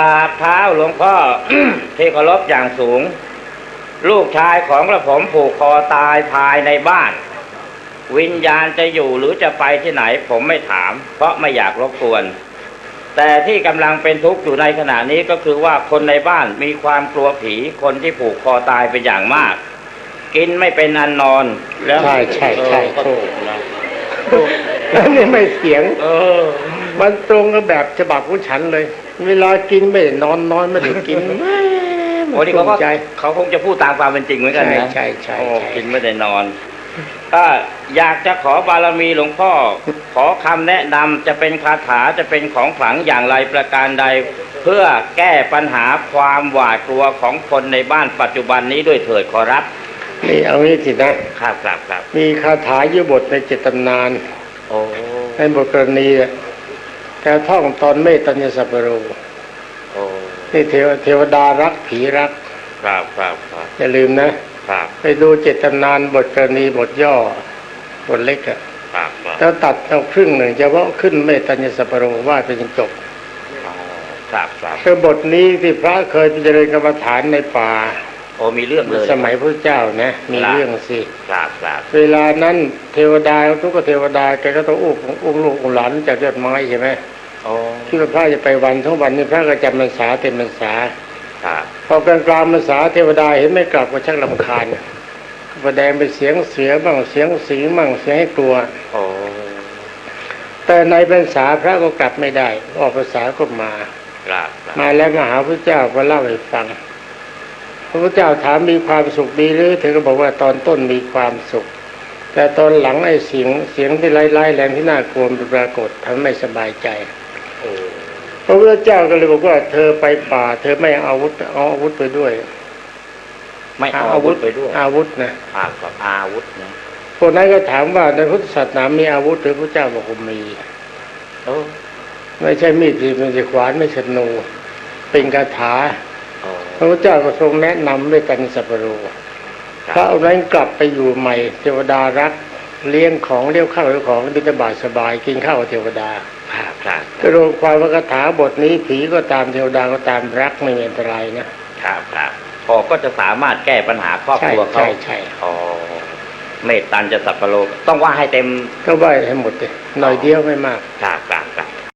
กราบเท้าหลวงพ่อที่เคารพอย่างสูง ลูกชายของกระผมผูกคอตายภายในบ้าน วิญญาณจะอยู่หรือจะไปที่ไหนผมไม่ถาม เพราะไม่อยากรบกวน แต่ที่กำลังเป็นทุกข์อยู่ในขณะนี้ก็คือว่าคนในบ้านมีความกลัวผีคนที่ผูกคอตายเป็นอย่างมาก กินไม่เป็นอันนอน แล้วใช่ใช่ใช่เออก็ถูถูกกนะแล้วนี่ไม่เสียง เออ มันตรงกับแบบฉบับของฉันเลย เวลากินไม่ได้นอนนอนไม่ได้กินแม่โอ้นี่เขาก็ใจเขาคงจะพูดตามความเป็นจริงเหมือนกันนะใช่ใช่ใช่โอ้ใช่กินไม่ได้นอนก็อยากจะขอบารมีหลวงพ่อ ขอคำแนะนำจะเป็นคาถาจะเป็นของขลังอย่างไรประการใด เพื่อแก้ปัญหาความหวาดกลัวของคนในบ้านปัจจุบันนี้ด้วยเถิดขอรับ นี่เอางี้สินะครับครับครับมีคาถายุบทในเจตตำนานโอ้ในบทกรณีอะ แต่ท่องตอนเมตตัญญสัพพโรโอ้นี่เทวเทวดารักผีรัก ครับครับครับอย่าลืมนะ ครับ ไปดูเจตตำนานบทกรณีบทย่อบทเล็กอะครับครับแล้วตัดเอาครึ่งหนึ่งเฉพาะขึ้นเมตตัญญสัพพโรว่าเป็นจบอ๋อครับครับคือบทนี้ที่พระเคยไปเจริญกรรมฐานในป่า โอ้มีเรื่องเลยสมัยพระเจ้านะมีครับเรื่องสิครับครับเวลานั้นเทวดาทุกเทวดาแกก็ต้องอุ้มอุ้มลูกอุ้มหลานจากยอดไม้ใช่ไหมโอ้ที่ว่าพระจะไปวันทั้งวันนี้พระก็จำพรรษาเต็มพรรษาครับพอกลางกลางๆพรรษาเทวดาเห็นไม่กลับก็ชักลำคาญก็แสดงเป็นเสียงเสือบ้างเสียงสีบ้างเสียงให้กลัวโอ้แต่ในพรรษาพระก็กลับไม่ได้ ออกพรรษาก็มาครับครับมาแล้วมาหาพระเจ้าก็เล่าให้ฟัง พระพุทธเจ้าถามมีความสุขดีหรือเธอก็บอกว่าตอนต้นมีความสุข แต่ตอนหลังไอ้เสียงเสียงที่ไร้ายๆแรงที่น่ากลัวมันปรากฏทำให้ไม่สบายใจโอ้พระพุทธเจ้าก็เลยบอกว่า เธอไปป่า เธอไม่เอาอาวุธเอาอาวุธไปด้วย ไม่เอาอาวุธไปด้วย อาวุธนะอากับอาวุธนะพวกนั้นก็ถามว่าในพุทธศาสนามีอาวุธหรือพระเจ้าบอกว่ามีโอ้ไม่ใช่มีดที่มันจะขวานไม่ใช่ธนูเป็นคาถาโอ้ พระพุทธเจ้าก็ทรงแนะนำด้วยกันสัพพโรคพระรับองค์นั้นกลับไปอยู่ใหม่ เทวดารักเลี้ยงของเลี้ยงข้าวเลี้ยงของบิณฑบาตสบายกินข้าวกับเทวดาครับครับก็รวมความว่าคาถาบทนี้ผีก็ตามเทวดาก็ตามรักไม่มีอันตรายนะครับครับพอก็จะสามารถแก้ปัญหาครอบใช่ครัวเขาใช่ใช่อ๋อเมตตันจะสัพพโลต้องว่าให้เต็มก็ไหวให้หมดเลยหน่อยเดียวไม่มากครับครับ